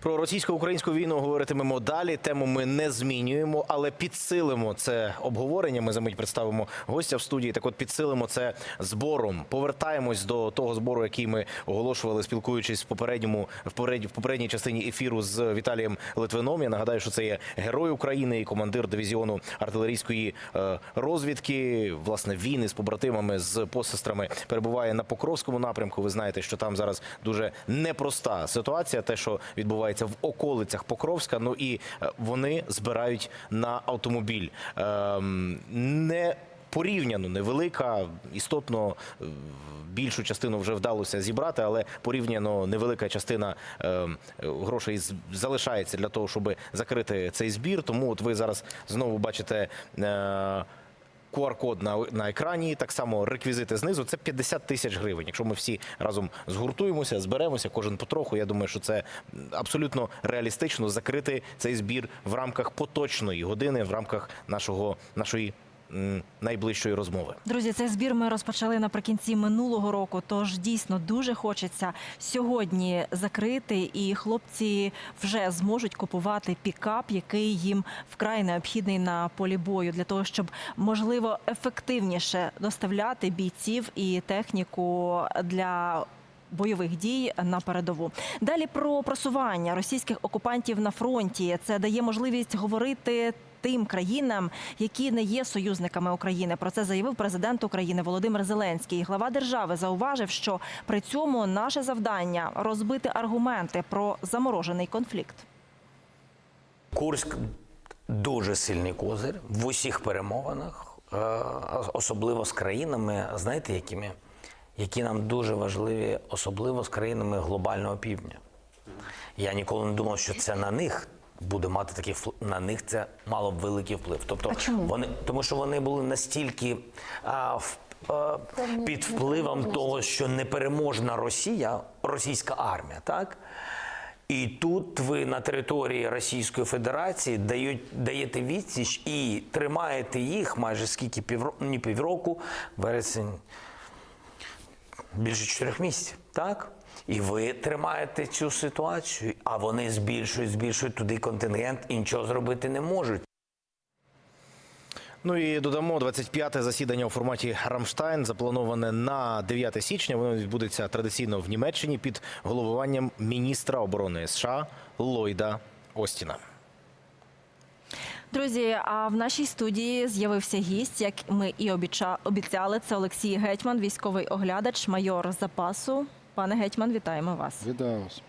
Про російсько-українську війну говоритимемо далі. Тему ми не змінюємо, але підсилимо це обговорення. Ми за мить представимо гостя в студії. Так от підсилимо це збором. Повертаємось до того збору, який ми оголошували, спілкуючись в попередньому в попередній, частині ефіру з Віталієм Литвином. Я нагадаю, що це є герой України і командир дивізіону артилерійської е, розвідки. Власне, він із побратимами з посестрами перебуває на Покровському напрямку. Ви знаєте, що там зараз дуже непроста ситуація. Те, що відбувається в околицях Покровська. Ну і е, вони збирають на автомобіль. Ем, не порівняно невелика, істотно е, більшу частину вже вдалося зібрати, але порівняно невелика частина е, грошей залишається для того, щоб закрити цей збір. Тому от ви зараз знову бачите. QR-код на, на екрані, так само реквізити знизу. Це 50 тисяч гривень. Якщо ми всі разом згуртуємося, зберемося, кожен потроху. Я думаю, що це абсолютно реалістично закрити цей збір в рамках поточної години, в рамках нашого нашої найближчої розмови. Друзі, цей збір ми розпочали наприкінці минулого року. Тож дійсно дуже хочеться сьогодні закрити, і хлопці вже зможуть купувати пікап, який їм вкрай необхідний на полі бою, для того, щоб можливо ефективніше доставляти бійців і техніку для. Бойових дій на передову далі про просування російських окупантів на фронті це дає можливість говорити тим країнам, які не є союзниками України. Про це заявив президент України Володимир Зеленський. Глава держави зауважив, що при цьому наше завдання розбити аргументи про заморожений конфлікт. Курськ дуже сильний козир в усіх перемовинах, е, особливо з країнами, знаєте, якими? Які нам дуже важливі, особливо з країнами глобального півдня. Я ніколи не думав, що це на них буде мати такий впли- на них це мало б великий вплив. Тобто А чому? вони, тому що вони були настільки а, в, під впливом того, що непереможна Росія, російська армія, так? І тут ви на території Російської Федерації дають, даєте відсіч і тримаєте їх майже скільки півроку, ні півроку, вересень, більше чотирьох місяців, так? І ви тримаєте цю ситуацію, а вони збільшують, збільшують туди контингент і нічого зробити не можуть. Ну і додамо 25-те засідання у форматі Рамштайн, заплановане на 9 січня. Воно відбудеться традиційно в Німеччині під головуванням міністра оборони США Ллойда Остіна. Друзі, а в нашій студії з'явився гість, як ми і обіча- обіцяли. Це Олексій Гетьман, військовий оглядач, майор запасу. Пане Гетьман, вітаємо вас. Вітаю вас.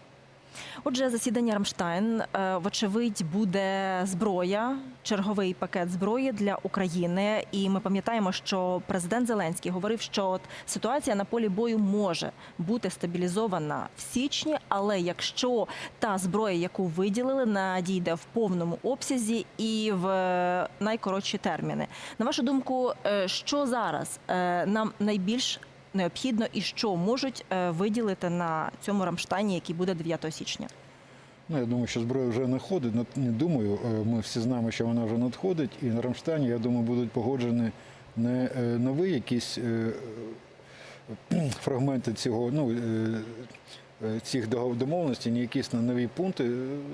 Отже, засідання Рамштайн, е, вочевидь, буде зброя, черговий пакет зброї для України. І ми пам'ятаємо, що президент Зеленський говорив, що от ситуація на полі бою може бути стабілізована в січні, але якщо та зброя, яку виділили, надійде в повному обсязі і в е, найкоротші терміни. На вашу думку, е, що зараз нам найбільш необхідно і що можуть е, виділити на цьому Рамштайні, який буде 9 січня? Ну, я думаю, що зброя вже надходить. Ну, Не думаю, е, ми всі знаємо, що вона вже надходить. І на Рамштані, я думаю, будуть погоджені не е, нові якісь фрагменти цього, ну, цих догов- домовленостей, не якісь на нові пункти. Е,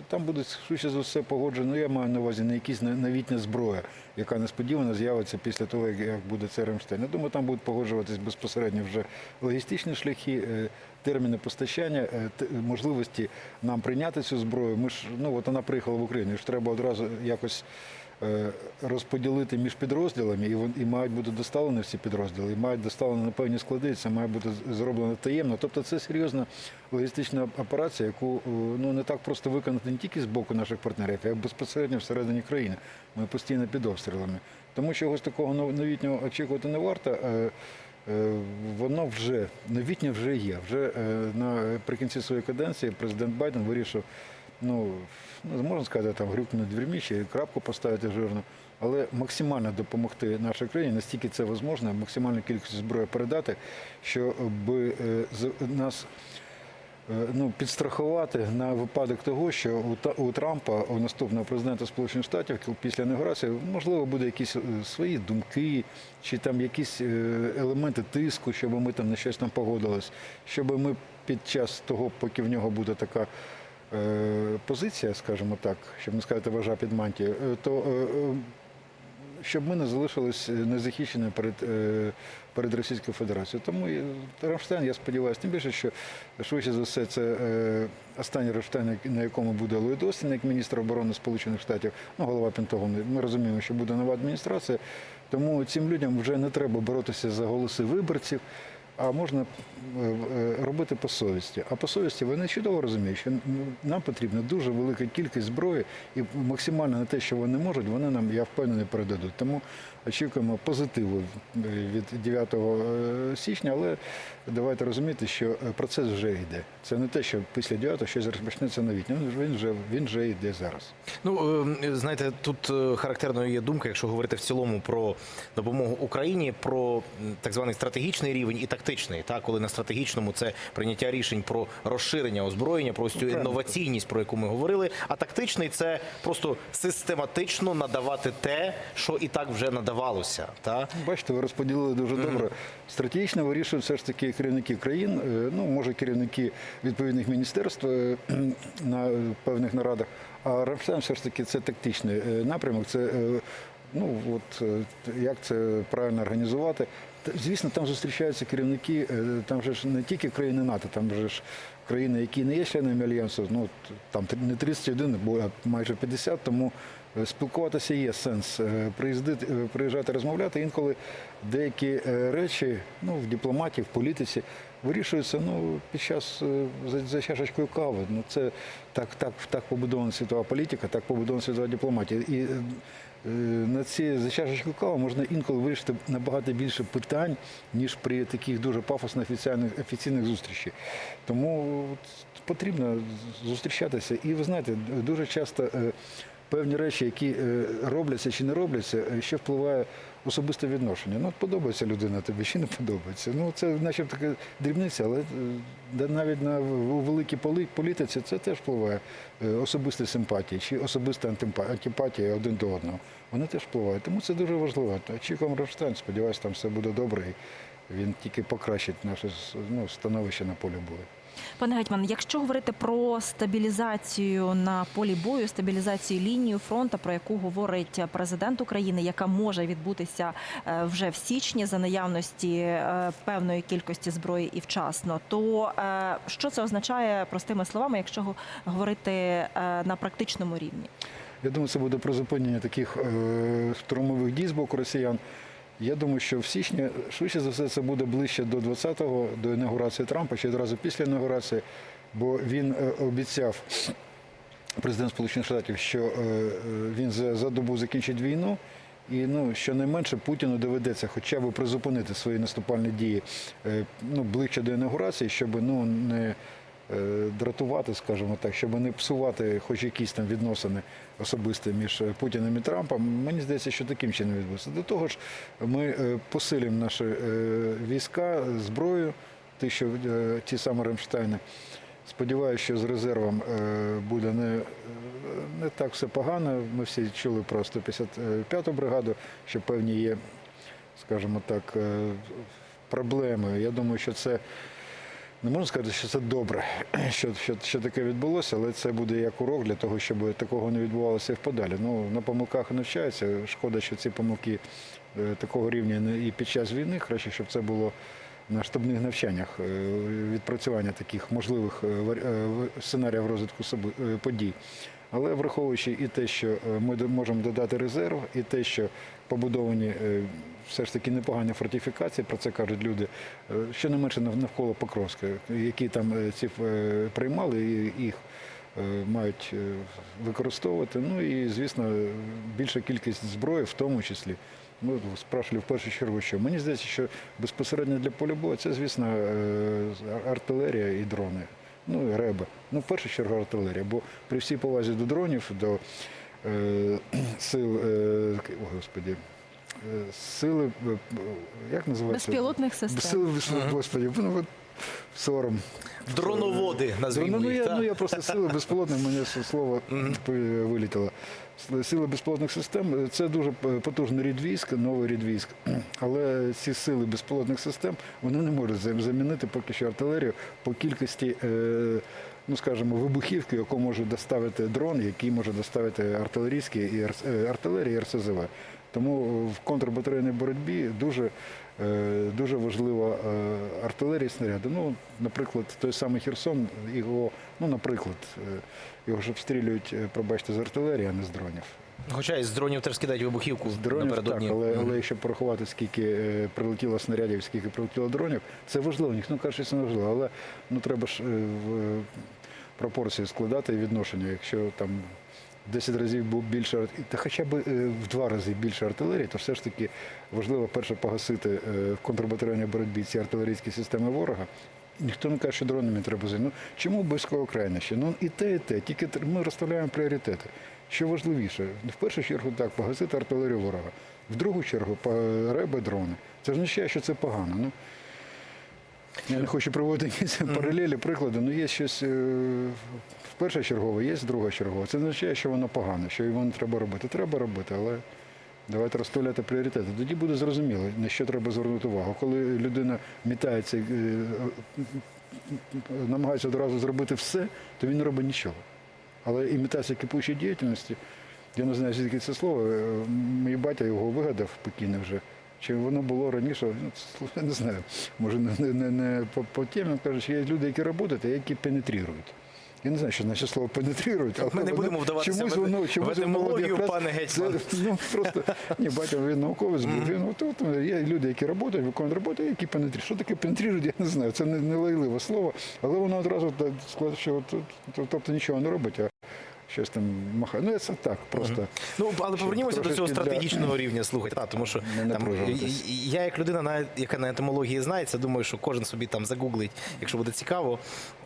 Там буде швидше за все погоджено. Ну, я маю на увазі не якісь на- новітня зброя, яка несподівано з'явиться після того, як- буде цей Рамштайн. Я думаю, там будуть погоджуватись безпосередньо вже логістичні шляхи, е, терміни постачання, е, можливості нам прийняти цю зброю. Ми ж ну от вона приїхала в Україну. ж треба одразу якось. Е, Розподілити між підрозділами, і вон- і мають бути доставлені всі підрозділи, і мають доставлені на певні склади. Це має бути зроблено таємно. Тобто, це серйозна логістична операція, яку е, ну не так просто виконати не тільки з боку наших партнерів, а й безпосередньо всередині країни. Ми постійно під обстрілами. Тому чогось такого нов- новітнього очікувати не варто. Е, Воно вже новітнє вже є. Вже наприкінці своєї каденції президент Байден вирішив, ну, можна сказати, там грюкнути дверми чи крапку поставити жирно, але максимально допомогти нашій країні, настільки це можливо, максимальну кількість зброї передати, щоб нас е, ну, підстрахувати на випадок того, що у, Трампа, у наступного президента Сполучених Штатів, після інаугурації, можливо, буде якісь е, свої думки, чи там якісь е, елементи тиску, щоб ми там на щось там погодились, щоб ми під час того, поки в нього буде така. Е, позиція, скажімо так, щоб не сказати вожа під мантією, е, то е, щоб ми не залишились незахищеними перед, перед Російською Федерацією. Тому Рамштайн, я сподіваюся, тим більше, що швидше за все це останній Рамштайн, на якому буде Ллойд Остін, як міністр оборони Сполучених Штатів, ну, голова Пентагону. Ми розуміємо, що буде нова адміністрація. Тому цим людям вже не треба боротися за голоси виборців. А можна е, е, робити по совісті. А по совісті вони чудово розуміють, що ну, нам потрібна дуже велика кількість зброї, і максимально на те, що вони можуть, вони нам, я впевнений, передадуть. Тому очікуємо позитиву е, від 9 е, січня, але давайте розуміти, що е, процес вже йде. Це не те, що після 9 щось розпочнеться новітнє. Він вже- Він вже він вже йде зараз. Ну знаєте, тут характерною є думка, якщо говорити в цілому про допомогу Україні, про так званий стратегічний рівень і тактичний. Та коли на стратегічному це прийняття рішень про розширення озброєння, про цю інноваційність, про яку ми говорили. А тактичний це просто систематично надавати те, що і так вже надавалося. Та Бачите, ви розподілили дуже добре. Стратегічно вирішують все ж таки керівники країн, е, ну може керівники відповідних міністерств е, на певних нарадах. А Рамштайн все ж таки це тактичний е, напрямок. Це ну от як це правильно організувати. Звісно, там зустрічаються керівники. Там же ж не тільки країни НАТО, там же ж країни, які не є членами альянсу. Ну там не 31, бо майже 50, тому спілкуватися є сенс. Е, Приїздити, е, приїжджати, розмовляти. Інколи деякі е, речі ну, в дипломатії, в політиці вирішуються ну, під час за, за чашечкою кави. Ну, це так, так, так побудована світова політика, так побудована світова дипломатія. І е, на ці за чашечкою кави можна інколи вирішити набагато більше питань, ніж при таких дуже пафосно офіційних, офіційних зустрічах. Тому от, потрібно зустрічатися. І ви знаєте, дуже часто е, певні речі, які е, робляться чи не робляться, ще впливає особисте відношення. Ну, подобається людина тобі чи не подобається. Ну, це начебто така дрібниця, але е, навіть на великій політиці це теж впливає е, особисті симпатії чи особиста антипатія один до одного. Вони теж впливають. Тому це дуже важливо. Очікуємо Рамштайн, сподіваюся, там все буде добре. Він тільки покращить наше ну, становище на полі бою. Пане Гетьман, якщо говорити про стабілізацію на полі бою, стабілізацію лінії фронту, про яку говорить президент України, яка може відбутися е, вже в січні за наявності е, певної кількості зброї і вчасно, то е, що це означає простими словами, якщо говорити на практичному рівні? Я думаю, це буде призупинення таких е, штурмових дій з боку росіян. Я думаю, що в січні, швидше за все, це буде ближче до 20-го, до інаугурації Трампа, чи одразу після інаугурації, бо він е, обіцяв, президент Сполучених Штатів, що е, е, він за, добу закінчить війну. І ну, щонайменше Путіну доведеться хоча б призупинити свої наступальні дії ну, ближче до інаугурації, щоб ну, не дратувати, скажімо так, щоб не псувати хоч якісь там відносини особисті між е, Путіним і Трампом. Мені здається, що таким чином відбудеться. До того ж, ми е, посилимо наші е, війська, зброю, ті, що е, ті самі Рамштайни. Сподіваюся, що з резервом е, буде не, е, не так все погано. Ми всі чули про 155-ту бригаду, що певні є, скажімо так, е, проблеми. Я думаю, що це не можна сказати, що це добре, що, що, що таке відбулося, але це буде як урок для того, щоб такого не відбувалося і вподалі. Ну, на помилках навчаються. Шкода, що ці помилки е, такого рівня і під час війни, краще, щоб це було на штабних навчаннях е, відпрацювання таких можливих е, сценаріїв розвитку подій. Але враховуючи і те, що ми можемо додати резерв, і те, що побудовані е, все ж таки непогані фортифікації, про це кажуть люди, е, що не менше навколо Покровська, які там е, ці приймали і їх мають використовувати. Ну і, звісно, більша кількість зброї, в тому числі. Ми спрашували в першу чергу, що мені здається, що безпосередньо для поля бою це, звісно, артилерія і дрони. Ну і реби. Ну, в першу чергу артилерія. Бо при всій повазі до дронів, до сил, е, о, господі, е, сили, е, як називається? Безпілотних систем. Сили, господі, ну, от сором. дроноводи Ну, назвімо ну, їх. я, та? ну, я просто сили безпілотних, мені слово пи- вилітіло. Сили безпілотних систем е, це дуже потужний рід військ, новий рід військ. Але ці сили безпілотних систем вони не можуть замінити поки що артилерію по кількості е, ну скажімо, вибухівки, яку може доставити дрон, який може доставити артилерійські і е, і РСЗВ. Тому в контрбатарейній боротьбі дуже, е, дуже важлива е, артилерія снаряди. Ну, наприклад, той самий Херсон, його, ну, наприклад, його ж обстрілюють, пробачте, з артилерії, а не з дронів. Хоча із дронів теж скидають вибухівку З дронів так, напередодні. але, Мгм. але якщо порахувати, скільки е, прилетіло снарядів, скільки прилетіло дронів, це важливо. Ніхто каже, що це не важливо, але ну треба ж е, в е, пропорції складати і відношення. Якщо там 10 разів був більше та хоча б в два рази більше артилерії, то все ж таки важливо перше погасити в контрбатарейній боротьбі ці артилерійські системи ворога. Ніхто не каже, що дронами треба зайти. Ну чому близько ще? Ну і те, і те. Тільки ми розставляємо пріоритети. Що важливіше, в першу чергу так, погасити артилерію ворога. В другу чергу реби дрони. Це означає, що це погано. Ну, я не хочу проводити якісь паралелі, приклади, але є щось е, перша чергова, є друга чергова. Це не означає, що воно погано, що його не треба робити. Треба робити, але давайте розставляти пріоритети. Тоді буде зрозуміло, на що треба звернути увагу. Коли людина мітається, е, намагається одразу зробити все, то він не робить нічого. Але імітація кипучої діяльності, я не знаю, звідки це слово, е, мій батя його вигадав покійний вже. Чи воно було раніше, ну, не знаю, може не, не, не, по, по темі, що є люди, які працюють, а які пенетрують. Я не знаю, що значить слово пенетрують, але Ми не будемо вдаватися в чомусь ет- воно, в чомусь етимологію, пане гетьман. Це, ну, просто, ні, батько він науковець був, він, от, от, є люди, які працюють, виконують роботу, які пенетрірують. Що таке пенетрірують, я не знаю, це не, не лайливе слово, але воно одразу що от, тобто нічого не робить, а щось там махає. Ну, це так, просто. Ну, але повернімося до цього трошечки для- стратегічного рівня. Слухайте, та, тому що там, я, як людина, на- яка на етимології знається, думаю, що кожен собі там загуглить, якщо буде цікаво.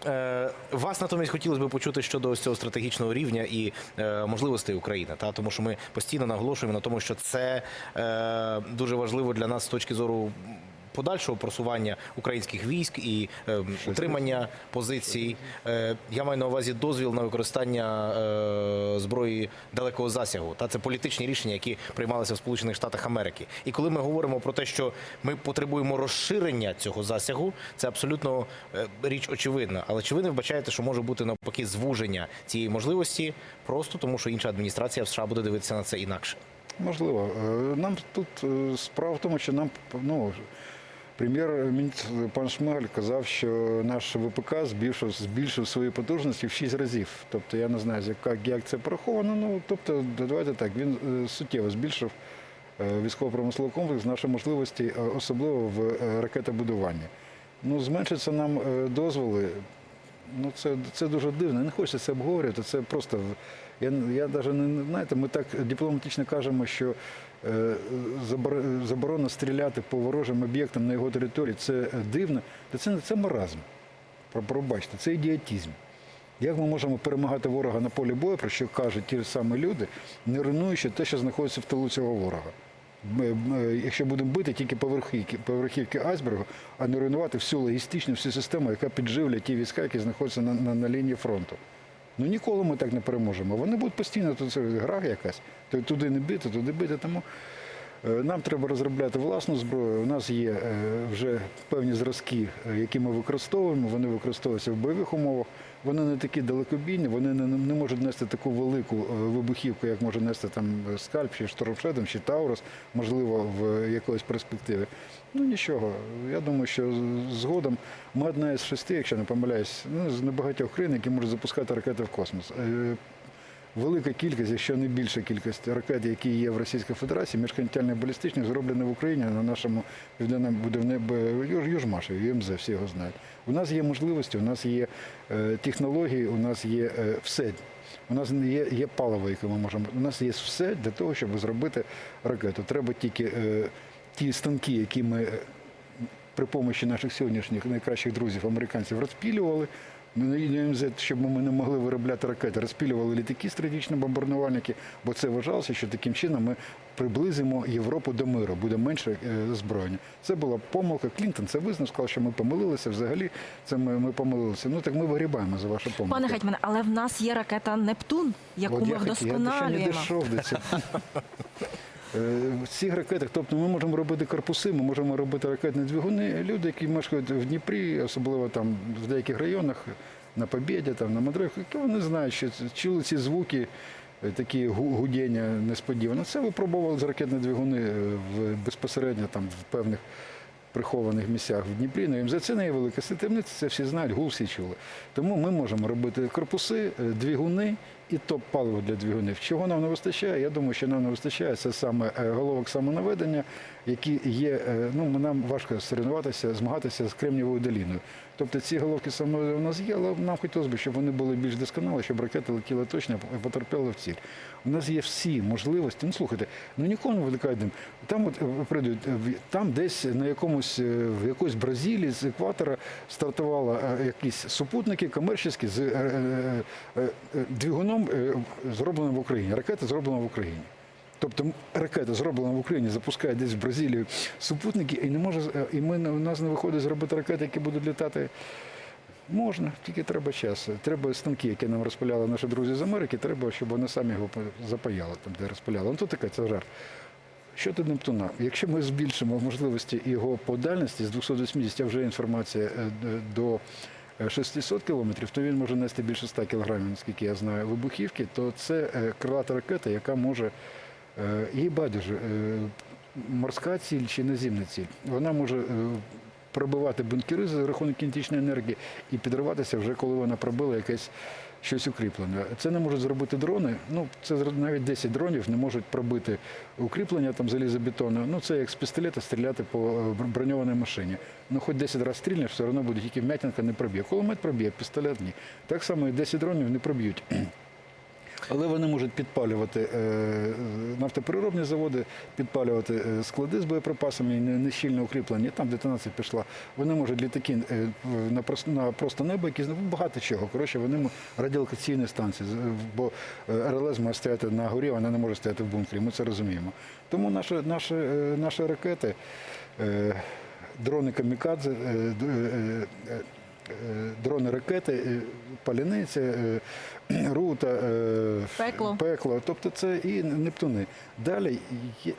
Е, вас натомість хотілося б почути щодо ось цього стратегічного рівня і е, можливостей України. Та? Тому що ми постійно наголошуємо на тому, що це е, дуже важливо для нас з точки зору. Подальшого просування українських військ і е, утримання позицій. Е, я маю на увазі дозвіл на використання е, зброї далекого засягу. Та це політичні рішення, які приймалися в Сполучених Штатах Америки. І коли ми говоримо про те, що ми потребуємо розширення цього засягу, це абсолютно е, річ очевидна. Але чи ви не вбачаєте, що може бути навпаки звуження цієї можливості, просто тому що інша адміністрація в США буде дивитися на це інакше? Можливо. Е, Нам тут е, справа в тому, що нам ну, прем'єр-міністр пан Шмигаль казав, що наш ВПК збільшив, збільшив свої потужності в 6 разів. Тобто я не знаю, як, як це пораховано. Ну тобто, давайте так, він е, суттєво збільшив е, військово-промисловий комплекс, наші можливості, е, особливо в ракетобудуванні. Ну, зменшиться нам дозволи. Ну, це, це дуже дивно. Не хочеться це обговорювати. Це просто я, я навіть не знаєте, ми так дипломатично кажемо, що е, забор- заборона стріляти по ворожим об'єктам на його території це дивно. Та це, це маразм. Пробачте, це ідіотізм. Як ми можемо перемагати ворога на полі бою, про що кажуть ті ж самі люди, не руйнуючи те, що знаходиться в тилу цього ворога? Якщо будемо бити тільки поверхівки, поверхівки айсбергу, а не руйнувати всю логістичну, всю систему, яка підживлює ті війська, які знаходяться на, на, на лінії фронту. Ну ніколи ми так не переможемо. Вони будуть постійно тут гра якась, туди не бити, туди бити. Тому е, нам треба розробляти власну зброю. У нас є е, вже певні зразки, е, які ми використовуємо. Вони використовуються в бойових умовах. Вони не такі далекобійні, вони не, не можуть нести таку велику е, вибухівку, як може нести там е, скальп, чи штормшедом, чи Таурус, можливо, в якоїсь перспективі. Ну нічого. Я думаю, що згодом ми одна із шести, якщо не помиляюсь, ну, з небагатьох країн, які можуть запускати ракети в космос. Велика кількість, якщо не більша кількість ракет, які є в Російській Федерації, міжконтинентальних балістичних, зроблені в Україні на нашому південному Южмаші, ЮМЗ, всі його знають. У нас є можливості, у нас є е, технології, у нас є е, все. У нас є, є паливо, яке ми можемо. У нас є все для того, щоб зробити ракету. Треба тільки е, ті станки, які ми е, при помощі наших сьогоднішніх найкращих друзів американців розпілювали. Ну, щоб ми не могли виробляти ракети, розпілювали літаки стратегічні бомбардувальники, бо це вважалося, що таким чином ми приблизимо Європу до миру, буде менше е, зброєння. Це була помилка. Клінтон це визнав, сказав, що ми помилилися. Взагалі, це ми, ми помилилися. Ну так ми вигрібаємо за вашу помилку. Пане Гетьмане, але в нас є ракета Нептун, яку От ми я хотів- Я ще не дійшов до цього. Е, В цих ракетах, тобто ми можемо робити корпуси, ми можемо робити ракетні двигуни. Люди, які мешкають в Дніпрі, особливо там в деяких районах, на Побєді, там, на Мадрих, вони знають, що чули ці звуки, е, такі гудіння несподівано. Це випробовували з ракетні двигуни е, в, безпосередньо там, в певних прихованих місцях в Дніпрі. На МЗ це не є велика ситимниця, це всі знають, гул всі чули. Тому ми можемо робити корпуси, е, двигуни і топ-паливо для двигунів. Чого нам не вистачає? Я думаю, що нам не вистачає це саме е, головок самонаведення, які є. е, Ну нам важко соревнуватися, змагатися з Кремнієвою доліною. Тобто ці головки самонаведення у нас є, але нам хотілося б, щоб вони були більш досконалі, щоб ракети летіли точно і потерпіли в ціль. У нас є всі можливості. Ну слухайте, ну ніколи не виникає дим. Там от е, прийдуть, там десь на якомусь в якоїсь Бразилії з екватора стартували якісь супутники комерційні з двигуном, е, зробленим в Україні. Ракета зроблена в Україні. Тобто ракета зроблена в Україні, запускає десь в Бразилію супутники, і не може е, і ми у нас не виходить зробити ракети, які будуть літати. Можна, тільки треба час. Треба станки, які нам розпиляли наші друзі з Америки, треба, щоб вони самі його запаяли, там, де розпиляли. Ну тут таке, це жарт. Щодо Нептуна, якщо ми збільшимо можливості його по дальності з 280, а вже інформація е, до 600 кілометрів, то він може нести більше 100 кілограмів, наскільки я знаю, вибухівки, то це е, крилата ракета, яка може, е, їй байдуже, е, морська ціль чи наземна ціль. Вона може е, пробивати бункери за рахунок кінетичної енергії і підриватися вже коли вона пробила якесь щось укріплене. Це не можуть зробити дрони. Ну, це навіть 10 дронів не можуть пробити укріплення там залізобетону. Ну, це як з пістолета стріляти по е, броньованій машині. Ну, хоч 10 разів стрільнеш, все одно буде тільки вмятинка не проб'є. Кулемет проб'є, пістолет ні. Так само і 10 дронів не проб'ють. Але вони можуть підпалювати е, нафтопереробні заводи, підпалювати е, склади з боєприпасами не- нещільно укріплені. Там детонація пішла. Вони можуть літаки е, на просто, небо, які ну, багато чого. Коротше, вони радіолокаційні станції, бо РЛС має стояти на горі, вона не може стояти в бункері. Ми це розуміємо. Тому наші, ракети, дрони камікадзе, дрони ракети, е, паляниця, е, рута, е, Пекло. пекло. Тобто це і Нептуни. Далі,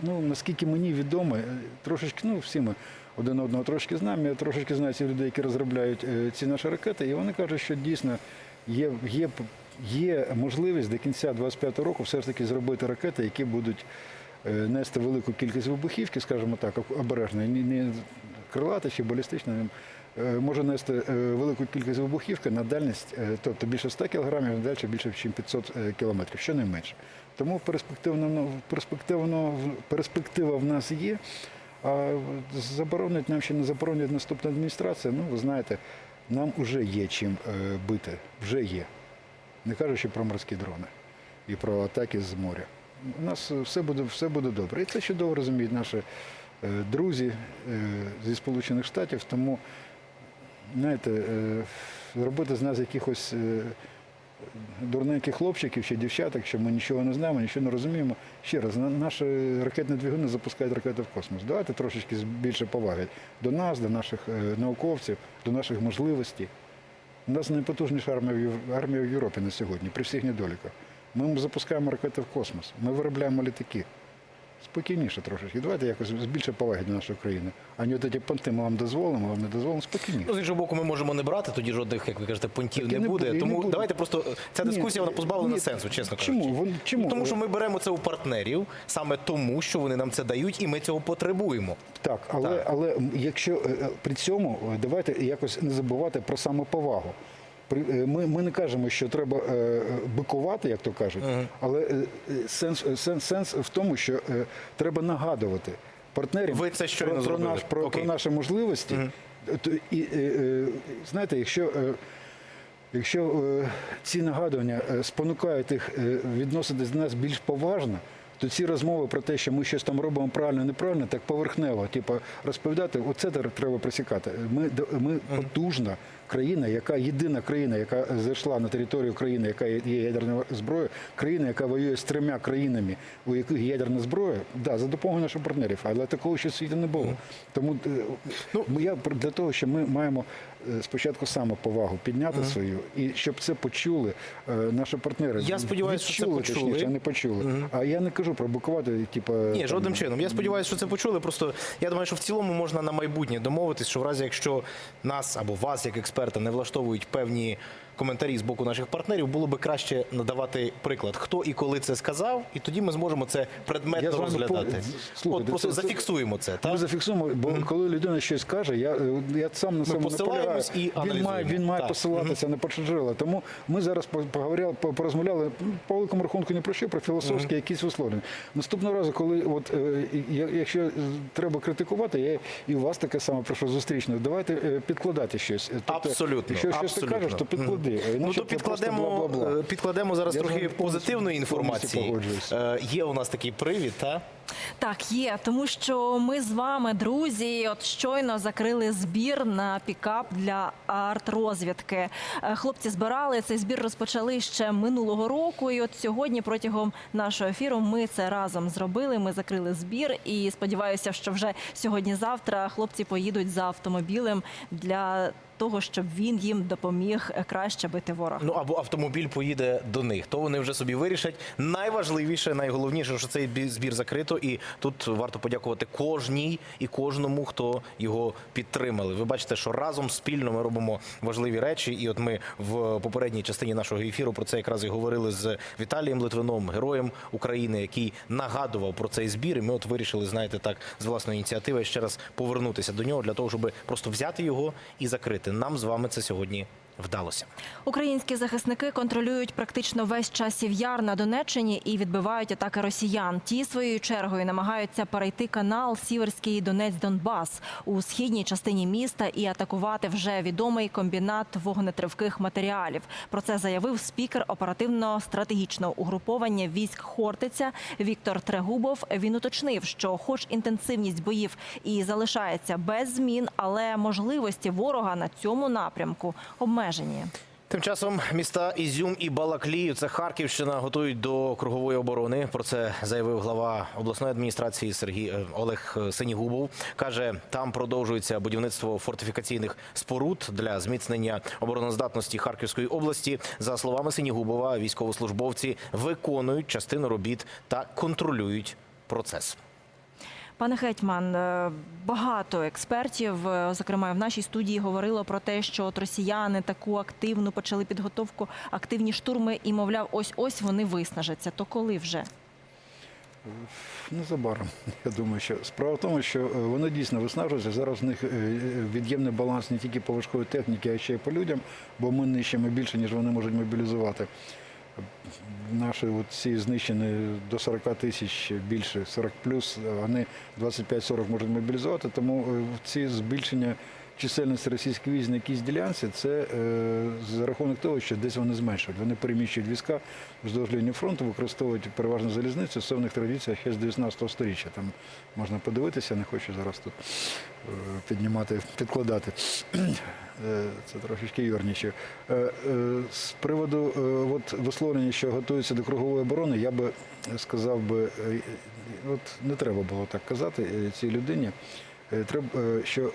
ну, наскільки мені відомо, е, трошечки, ну всі ми один одного трошки знаємо, я трошечки знаю цих людей, які розробляють е, ці наші ракети, і вони кажуть, що дійсно є, є, є можливість до кінця 25-го року все ж таки зробити ракети, які будуть е, нести велику кількість вибухівки, скажімо так, обережно, не, крилати чи балістичне, е, може нести е, велику кількість вибухівки на дальність, е, тобто більше 100 кілограмів, далі більше, ніж 500 е, кілометрів, що не менше. Тому перспективно, ну, перспектива в нас є. А заборонить нам ще не заборонить наступна адміністрація. Ну, ви знаєте, нам вже є чим е, бити, вже є. Не кажучи про морські дрони і про атаки з моря. У нас е, все буде, все буде добре. І це чудово розуміють наші е, друзі е, зі Сполучених Штатів. Тому, знаєте, е, робити з нас якихось е, дурненьких хлопчиків чи дівчаток, що ми нічого не знаємо, нічого не розуміємо. Ще раз, наші ракетні двигуни запускають ракети в космос. Давайте трошечки більше поваги до нас, до наших е, науковців, до наших можливостей. У нас найпотужніша армія в Єв- армія в Європі на сьогодні, при всіх недоліках. Ми запускаємо ракети в космос, ми виробляємо літаки. Спокійніше трошечки. Давайте якось з більше поваги до нашої країни. А не от ці понти ми вам дозволимо, вам не дозволимо спокійніше. Ну, з іншого боку, ми можемо не брати, тоді жодних, як ви кажете, понтів не не буде. буде, і не Тому буде. давайте просто ця Ні, дискусія вона позбавлена ні, сенсу, чесно чому? кажучи. Вон- чому? Тому що ми беремо це у партнерів саме тому, що вони нам це дають, і ми цього потребуємо. Так, але, Так. але якщо е, е, при цьому е, давайте якось не забувати про самоповагу. Е, Ми, ми не кажемо, що треба е, бикувати, як то кажуть, але е, сенс, сенс, сенс в тому, що треба нагадувати партнерам Ви це про, про, наш, про, про наші можливості. І, знаєте, якщо. Якщо ці нагадування спонукають їх відноситись до нас більш поважно, то ці розмови про те, що ми щось там робимо правильно, неправильно, так поверхнево, типу, розповідати, оце треба присікати. Ми, ми потужна країна, яка єдина країна, яка зайшла на територію країни, яка є ядерною зброєю, країна, яка воює з трьома країнами, у яких є ядерна зброя, да, за допомогою наших партнерів, але такого ще в світі не було. Тому е, Ну, я для того, що ми маємо е, спочатку самоповагу підняти свою, і щоб це почули е, наші партнери. Я сподіваюся, що це почули. точніше, а не почули. А я не кажу про букувати, типу. Ні, там, жодним чином. Я сподіваюся, що це почули. Просто я думаю, що в цілому можна на майбутнє домовитись, що в разі, якщо нас або вас, як експерта, не влаштовують певні коментарі з боку наших партнерів, було би краще надавати приклад, хто і коли це сказав, і тоді ми зможемо це предметно розглядати. Слухайте, От просто це- зафіксуємо це. Ми зафіксуємо, бо коли людина щось каже, я, е, я сам на цьому наполягаю. і він має, він має Так. посилатися на перше. Тому ми зараз поговорили, порозмовляли ну, по великому рахунку не про що, про філософські якісь висловлення. Наступного разу, коли от е, якщо треба критикувати, я і у вас таке саме прошу зустрічне. Давайте е, підкладати щось. Тобто, Абсолютно. Якщо щось ти кажеш, то підклади. А Ну то підкладемо, е, підкладемо зараз Я трохи позитивної інформації. Е, Є у нас такий привід, та? Так, є, тому що ми з вами, друзі, от щойно закрили збір на пікап для арт-розвідки. Е, Хлопці збирали цей збір, розпочали ще минулого року. І от сьогодні, протягом нашого ефіру, ми це разом зробили. Ми закрили збір, і сподіваюся, що вже сьогодні-завтра хлопці поїдуть за автомобілем для того, щоб він їм допоміг е, краще бити ворога. Ну або автомобіль поїде до них, то вони вже собі вирішать. Найважливіше, найголовніше, що цей бі- збір закрито, і тут варто подякувати кожній і кожному, хто його підтримали. Ви бачите, що разом спільно ми робимо важливі речі. І от ми в попередній частині нашого ефіру про це якраз і говорили з Віталієм Литвином, героєм України, який нагадував про цей збір. І ми от вирішили, знаєте, так з власної ініціативи ще раз повернутися до нього для того, щоб просто взяти його і закрити. Нам з вами це сьогодні вдалося. Українські захисники контролюють практично весь часів яр на Донеччині і відбивають атаки росіян. Ті своєю чергою намагаються перейти канал Сіверський Донець Донбас у східній частині міста і атакувати вже відомий комбінат вогнетривких матеріалів. Про це заявив спікер оперативно-стратегічного угруповання військ Хортиця Віктор Трегубов. Він уточнив, що, хоч інтенсивність боїв і залишається без змін, але можливості ворога на цьому напрямку обмежені. Тим часом міста Ізюм і Балаклію, це Харківщина, готують до кругової оборони. Про це заявив глава обласної адміністрації Сергій е, Олег Сенігубов. каже, там продовжується будівництво фортифікаційних споруд для зміцнення обороноздатності Харківської області. За словами Сенігубова, військовослужбовці виконують частину робіт та контролюють процес. Пане Гетьман, е, багато експертів, е, зокрема в нашій студії, говорило про те, що от росіяни таку активну почали підготовку, активні штурми, і мовляв, ось ось вони виснажаться. То коли вже? Незабаром. Я думаю, що справа в тому, що е, вони дійсно виснажуються. Зараз в них від'ємний баланс не тільки по важкої техніки, а ще й по людям, бо ми нищимо більше, ніж вони можуть мобілізувати. Наші ці знищені до 40 тисяч більше, 40 плюс, вони 25-40 можуть мобілізувати, тому е, ці збільшення чисельності російських військ на якійсь ділянці це е, за рахунок того, що десь вони зменшують. Вони переміщують війська вздовж лінії фронту, використовують переважно залізницю, це в них традиція ще з 19 століття. Там можна подивитися, не хочу зараз тут е, піднімати, підкладати. Е, Це трошечки юрніче. Е, е, З приводу от висловлення, що готуються до кругової оборони, я би сказав би, от не треба було так казати цій людині. Треба, що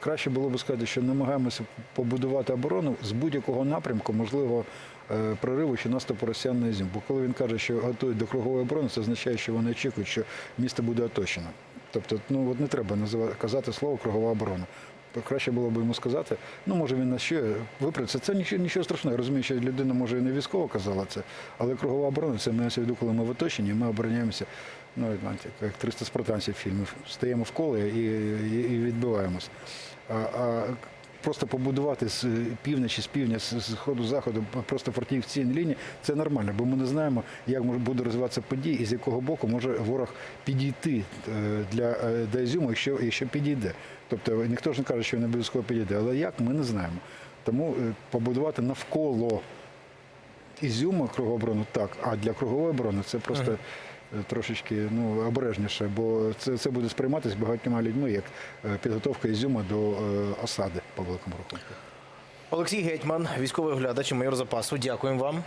краще було б сказати, що намагаємося побудувати оборону з будь-якого напрямку, можливо, е, прориву чи наступу росіян на Ізюм. Бо коли він каже, що готують до кругової оборони, це означає, що вони очікують, що місто буде оточено. Тобто, ну от не треба називати казати слово кругова оборона. Краще було б йому сказати, ну може він на що виправиться. Це нічого, нічого страшного. Я розумію, що людина може і не військово казала це, але кругова оборона це мається в виду, коли ми в оточенні, ми обороняємося. Ну, як 300 спартанців фільмів. Стаємо в коло і, і, і відбиваємось. А, а просто побудувати з півночі, з півдня, з з заходу, просто фортифікаційні лінії, це нормально, бо ми не знаємо, як буде розвиватися події і з якого боку може ворог підійти е, для е, до Ізюму, якщо, якщо підійде. Тобто ніхто ж не каже, що він обов'язково підійде, але як ми не знаємо. Тому е, побудувати навколо Ізюма кругову оборону так, а для кругової оборони це просто е, трошечки ну, обережніше, бо це, це буде сприйматися багатьма людьми як е, підготовка Ізюма до е, осади по великому рахунку. Олексій Гетьман, військовий оглядач і майор запасу. Дякуємо вам.